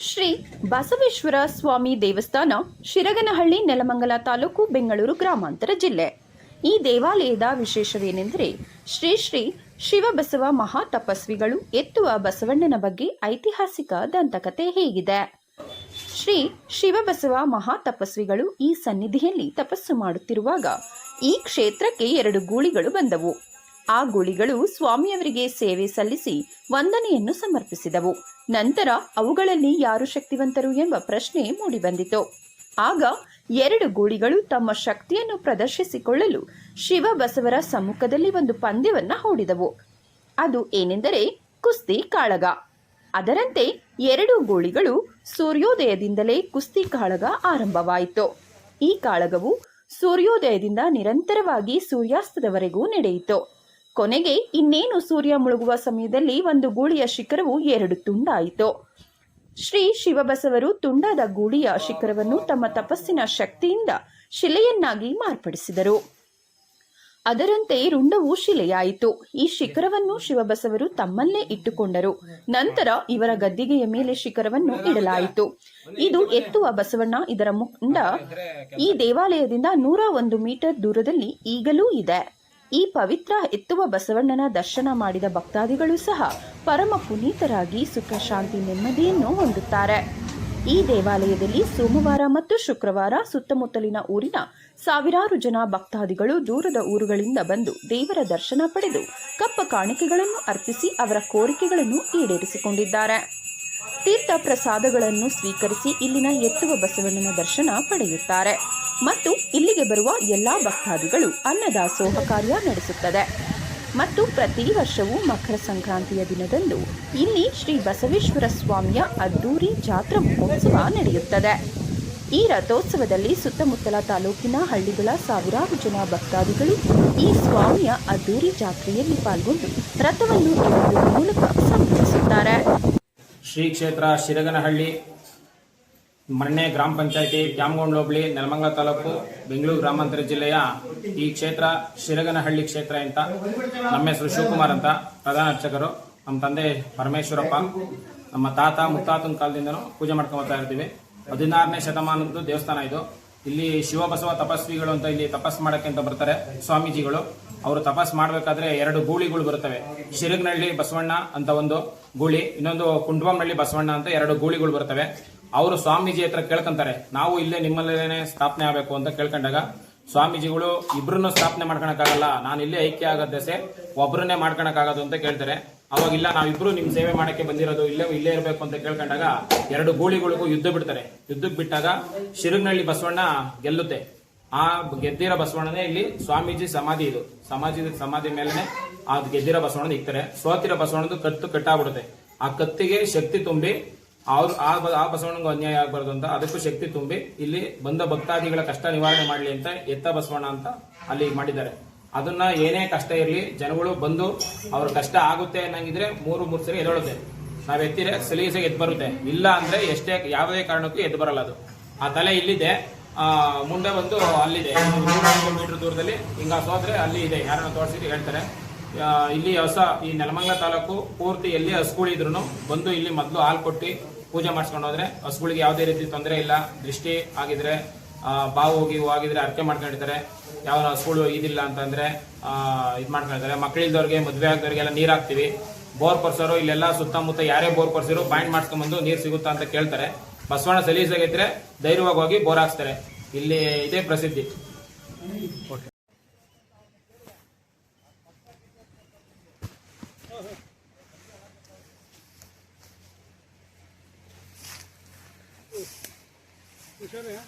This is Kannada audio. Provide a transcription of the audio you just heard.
ಶ್ರೀ ಬಸವೇಶ್ವರ ಸ್ವಾಮಿ ದೇವಸ್ಥಾನ ಶಿರಗನಹಳ್ಳಿ ನೆಲಮಂಗಲ ತಾಲೂಕು ಬೆಂಗಳೂರು ಗ್ರಾಮಾಂತರ ಜಿಲ್ಲೆ. ಈ ದೇವಾಲಯದ ವಿಶೇಷವೇನೆಂದರೆ ಶ್ರೀ ಶ್ರೀ ಶಿವಬಸವ ಮಹಾ ತಪಸ್ವಿಗಳು ಎತ್ತುವ ಬಸವಣ್ಣನ ಬಗ್ಗೆ ಐತಿಹಾಸಿಕ ದಂತಕತೆ ಹೇಗಿದೆ. ಶ್ರೀ ಶಿವಬಸವ ಮಹಾ ತಪಸ್ವಿಗಳು ಈ ಸನ್ನಿಧಿಯಲ್ಲಿ ತಪಸ್ಸು ಮಾಡುತ್ತಿರುವಾಗ ಈ ಕ್ಷೇತ್ರಕ್ಕೆ ಎರಡು ಗೂಳಿಗಳು ಬಂದವು. ಆ ಗುಳಿಗಳು ಸ್ವಾಮಿಯವರಿಗೆ ಸೇವೆ ಸಲ್ಲಿಸಿ ವಂದನೆಯನ್ನು ಸಮರ್ಪಿಸಿದವು. ನಂತರ ಅವುಗಳಲ್ಲಿ ಯಾರು ಶಕ್ತಿವಂತರು ಎಂಬ ಪ್ರಶ್ನೆ ಮೂಡಿಬಂದಿತು. ಆಗ ಎರಡು ಗೂಳಿಗಳು ತಮ್ಮ ಶಕ್ತಿಯನ್ನು ಪ್ರದರ್ಶಿಸಿಕೊಳ್ಳಲು ಶಿವಬಸವರ ಸಮ್ಮುಖದಲ್ಲಿ ಒಂದು ಪಂದ್ಯವನ್ನು ಹೂಡಿದವು. ಅದು ಏನೆಂದರೆ ಕುಸ್ತಿ ಕಾಳಗ. ಅದರಂತೆ ಎರಡು ಗೋಳಿಗಳು ಸೂರ್ಯೋದಯದಿಂದಲೇ ಕುಸ್ತಿ ಕಾಳಗ ಆರಂಭವಾಯಿತು. ಈ ಕಾಳಗವು ಸೂರ್ಯೋದಯದಿಂದ ನಿರಂತರವಾಗಿ ಸೂರ್ಯಾಸ್ತದವರೆಗೂ ನಡೆಯಿತು. ಕೊನೆಗೆ ಇನ್ನೇನು ಸೂರ್ಯ ಮುಳುಗುವ ಸಮಯದಲ್ಲಿ ಒಂದು ಗೂಳಿಯ ಶಿಖರವು ಎರಡು ತುಂಡಾಯಿತು. ಶ್ರೀ ಶಿವಬಸವರು ತುಂಡಾದ ಗೂಳಿಯ ಶಿಖರವನ್ನು ತಮ್ಮ ತಪಸ್ಸಿನ ಶಕ್ತಿಯಿಂದ ಶಿಲೆಯನ್ನಾಗಿ ಮಾರ್ಪಡಿಸಿದರು. ಅದರಂತೆ ರುಂಡವು ಶಿಲೆಯಾಯಿತು. ಈ ಶಿಖರವನ್ನು ಶಿವಬಸವರು ತಮ್ಮಲ್ಲೇ ಇಟ್ಟುಕೊಂಡರು. ನಂತರ ಇವರ ಗದ್ದಿಗೆಯ ಮೇಲೆ ಶಿಖರವನ್ನು ಇಡಲಾಯಿತು. ಇದು ಎತ್ತುವ ಬಸವಣ್ಣ ಇದರ ಮುಂಡ ಈ ದೇವಾಲಯದಿಂದ ನೂರ ಒಂದು ಮೀಟರ್ ದೂರದಲ್ಲಿ ಈಗಲೂ ಇದೆ. ಈ ಪವಿತ್ರ ಎತ್ತುವ ಬಸವಣ್ಣನ ದರ್ಶನ ಮಾಡಿದ ಭಕ್ತಾದಿಗಳು ಸಹ ಪರಮ ಪುನೀತರಾಗಿ ಸುಖ, ಶಾಂತಿ, ನೆಮ್ಮದಿಯನ್ನು ಹೊಂದುತ್ತಾರೆ. ಈ ದೇವಾಲಯದಲ್ಲಿ ಸೋಮವಾರ ಮತ್ತು ಶುಕ್ರವಾರ ಸುತ್ತಮುತ್ತಲಿನ ಊರಿನ ಸಾವಿರಾರು ಜನ ಭಕ್ತಾದಿಗಳು ದೂರದ ಊರುಗಳಿಂದ ಬಂದು ದೇವರ ದರ್ಶನ ಪಡೆದು ಕಪ್ಪ ಕಾಣಿಕೆಗಳನ್ನು ಅರ್ಪಿಸಿ ಅವರ ಕೋರಿಕೆಗಳನ್ನು ಈಡೇರಿಸಿಕೊಂಡಿದ್ದಾರೆ. ತೀರ್ಥ ಪ್ರಸಾದಗಳನ್ನು ಸ್ವೀಕರಿಸಿ ಇಲ್ಲಿನ ಎತ್ತುವ ಬಸವಣ್ಣನ ದರ್ಶನ ಪಡೆಯುತ್ತಾರೆ. ಮತ್ತು ಇಲ್ಲಿಗೆ ಬರುವ ಎಲ್ಲಾ ಭಕ್ತಾದಿಗಳು ಅನ್ನದಾಸೋಹ ಕಾರ್ಯ ನಡೆಸುತ್ತದೆ. ಮತ್ತು ಪ್ರತಿ ವರ್ಷವೂ ಮಕರ ಸಂಕ್ರಾಂತಿಯ ದಿನದಂದು ಇಲ್ಲಿ ಶ್ರೀ ಬಸವೇಶ್ವರ ಸ್ವಾಮಿಯ ಅದ್ದೂರಿ ಜಾತ್ರಾ ಮಹೋತ್ಸವ ನಡೆಯುತ್ತದೆ. ಈ ರಥೋತ್ಸವದಲ್ಲಿ ಸುತ್ತಮುತ್ತಲ ತಾಲೂಕಿನ ಹಳ್ಳಿಗಳ ಸಾವಿರಾರು ಜನ ಭಕ್ತಾದಿಗಳು ಈ ಸ್ವಾಮಿಯ ಅದ್ದೂರಿ ಜಾತ್ರೆಯಲ್ಲಿ ಪಾಲ್ಗೊಂಡು ರಥವನ್ನು ಮೂಲಕ ಸಂಭ್ರಮಿಸುತ್ತಾರೆ. ಶ್ರೀ ಕ್ಷೇತ್ರ ಶಿರಗನಹಳ್ಳಿ ಮಣ್ಣೆ ಗ್ರಾಮ ಪಂಚಾಯಿತಿ ದ್ಯಾಮಗೊಂಡ್ ಹೋಬಳಿ, ನೆಲಮಂಗಲ ತಾಲೂಕು, ಬೆಂಗಳೂರು ಗ್ರಾಮಾಂತರ ಜಿಲ್ಲೆಯ ಈ ಕ್ಷೇತ್ರ ಶಿರಗನಹಳ್ಳಿ ಕ್ಷೇತ್ರ ಅಂತ. ನಮ್ಮ ಹೆಸರು ಶಿವಕುಮಾರ್ ಅಂತ, ಪ್ರಧಾನ ಅರ್ಚಕರು. ನಮ್ಮ ತಂದೆ ಪರಮೇಶ್ವರಪ್ಪ. ನಮ್ಮ ತಾತ ಮುತ್ತಾತನ ಕಾಲದಿಂದನೂ ಪೂಜೆ ಮಾಡ್ಕೊಂಬತ್ತಾ ಇರ್ತೀವಿ. ಹದಿನಾರನೇ ಶತಮಾನದ ದೇವಸ್ಥಾನ ಇದು. ಇಲ್ಲಿ ಶಿವಬಸವ ತಪಸ್ವಿಗಳು ಅಂತ ಇಲ್ಲಿ ತಪಸ್ ಮಾಡಕ್ಕೆ ಅಂತ ಬರ್ತಾರೆ ಸ್ವಾಮೀಜಿಗಳು. ಅವರು ತಪಸ್ ಮಾಡಬೇಕಾದ್ರೆ ಎರಡು ಗೂಳಿಗಳು ಬರುತ್ತವೆ. ಶಿರಗನಹಳ್ಳಿ ಬಸವಣ್ಣ ಅಂತ ಒಂದು ಗೂಳಿ, ಇನ್ನೊಂದು ಕುಂಡ್ವಂನಹಳ್ಳಿ ಬಸವಣ್ಣ ಅಂತ ಎರಡು ಗೂಳಿಗಳು ಬರ್ತವೆ ಅವರು ಸ್ವಾಮೀಜಿ ಹತ್ರ ಕೇಳ್ಕೊಂತಾರೆ, ನಾವು ಇಲ್ಲೇ ನಿಮ್ಮಲ್ಲೇನೆ ಸ್ಥಾಪನೆ ಆಗಬೇಕು ಅಂತ ಕೇಳ್ಕೊಂಡಾಗ, ಸ್ವಾಮೀಜಿಗಳು ಇಬ್ರನ್ನು ಸ್ಥಾಪನೆ ಮಾಡ್ಕೊಳಕ್ಕಾಗಲ್ಲ, ನಾನು ಇಲ್ಲೇ ಐಕ್ಯ ಆಗದಸೆ ಒಬ್ಬರನ್ನೇ ಮಾಡ್ಕೊಳಕ್ಕಾಗೋದು ಅಂತ ಕೇಳ್ತಾರೆ. ಅವಾಗ ಇಲ್ಲ ನಾವಿಬ್ರು ನಿಮ್ ಸೇವೆ ಮಾಡಕ್ಕೆ ಬಂದಿರೋದು, ಇಲ್ಲೇ ಇಲ್ಲೇ ಇರಬೇಕು ಅಂತ ಕೇಳ್ಕೊಂಡಾಗ ಎರಡು ಗೂಳಿಗಳಿಗೂ ಯುದ್ಧ ಬಿಡ್ತಾರೆ. ಯುದ್ಧಕ್ಕೆ ಬಿಟ್ಟಾಗ ಶಿರುಗ್ನಹಳ್ಳಿ ಬಸವಣ್ಣ ಗೆಲ್ಲುತ್ತೆ. ಆ ಗೆದ್ದಿರ ಬಸವಣ್ಣನೇ ಇಲ್ಲಿ ಸ್ವಾಮೀಜಿ ಸಮಾಧಿ ಇದು. ಸಮಾಧಿ ಸಮಾಧಿ ಮೇಲೆ ಆ ಗೆದ್ದಿರ ಬಸವಣ್ಣ ಇಕ್ತಾರೆ. ಸೋತಿರ ಬಸವಣ್ಣದು ಕತ್ತು ಕಟ್ಟಾಗ್ಬಿಡುತ್ತೆ. ಆ ಕತ್ತಿಗೆ ಶಕ್ತಿ ತುಂಬಿ ಅವ್ರು ಆ ಆ ಬಸವಣ್ಣಂಗೂ ಅನ್ಯಾಯ ಆಗಬಾರ್ದು ಅಂತ ಅದಕ್ಕೂ ಶಕ್ತಿ ತುಂಬಿ ಇಲ್ಲಿ ಬಂದ ಭಕ್ತಾದಿಗಳ ಕಷ್ಟ ನಿವಾರಣೆ ಮಾಡಲಿ ಅಂತ ಎತ್ತ ಬಸವಣ್ಣ ಅಂತ ಅಲ್ಲಿ ಮಾಡಿದ್ದಾರೆ. ಅದನ್ನ ಏನೇ ಕಷ್ಟ ಇರಲಿ ಜನಗಳು ಬಂದು ಅವ್ರ ಕಷ್ಟ ಆಗುತ್ತೆ ಅನ್ನಂಗಿದ್ರೆ ಮೂರು ಮೂರು ಸರಿ ಎದೊಳುತ್ತೆ ನಾವ್ ಎತ್ತಿದ್ರೆ ಸಲೀಸಾಗಿ ಎದ್ದು ಬರುತ್ತೆ. ಇಲ್ಲ ಅಂದ್ರೆ ಎಷ್ಟೇ ಯಾವುದೇ ಕಾರಣಕ್ಕೂ ಎದ್ದು ಬರಲ್ಲ ಅದು. ಆ ತಲೆ ಇಲ್ಲಿದೆ ಮುಂದೆ ಬಂದು ಅಲ್ಲಿದೆ. ಕಿಲೋಮೀಟರ್ ದೂರದಲ್ಲಿ ಹಿಂಗ ಸೋದ್ರೆ ಅಲ್ಲಿ ಇದೆ. ಯಾರನ್ನ ತೋರಿಸಿದ್ರೆ ಹೇಳ್ತಾರೆ. ಇಲ್ಲಿ ಹೊಸ ಈ ನೆಲಮಂಗಲ ತಾಲೂಕು ಪೂರ್ತಿ ಎಲ್ಲಿ ಹಸ್ಕೂಳಿದ್ರು ಬಂದು ಇಲ್ಲಿ ಮೊದಲು ಹಾಲು ಕೊಟ್ಟು ಪೂಜೆ ಮಾಡಿಸ್ಕೊಂಡು ಹೋದ್ರೆ, ಹಸುಗಳಿಗೆ ಯಾವುದೇ ರೀತಿ ತೊಂದರೆ ಇಲ್ಲ, ದೃಷ್ಟಿ ಆಗಿದ್ರೆ ಬಾವು ಹೋಗಿ ಹೋಗಿದ್ರೆ ಅರ್ಕೆ ಮಾಡ್ಕೊಂಡಿರ್ತಾರೆ. ಯಾವ ಹಸುಗಳು ಇದಿಲ್ಲ ಅಂತಂದ್ರೆ ಇದು ಮಾಡ್ಕೊಂಡಿರ್ತಾರೆ. ಮಕ್ಕಳಿಲ್ದವ್ರಿಗೆ ಮದುವೆ ಆಗದವ್ರಿಗೆಲ್ಲ ನೀರು ಹಾಕ್ತೀವಿ. ಬೋರ್ ಕೊರ್ಸೋರು, ಇಲ್ಲೆಲ್ಲ ಸುತ್ತಮುತ್ತ ಯಾರೇ ಬೋರ್ ಕೊರ್ಸಿರು ಪಾಯಿಂಟ್ ಮಾಡ್ಸ್ಕೊಂಡ್ಬಂದು ನೀರ್ ಸಿಗುತ್ತಾ ಅಂತ ಕೇಳ್ತಾರೆ. ಬಸವಣ್ಣ ಸಲೀಸಾಗಿದ್ರೆ ಧೈರ್ಯವಾಗಿ ಹೋಗಿ ಬೋರ್ ಹಾಕ್ಸ್ತಾರೆ. ಇಲ್ಲಿ ಇದೇ ಪ್ರಸಿದ್ಧಿ. Dışarı ya.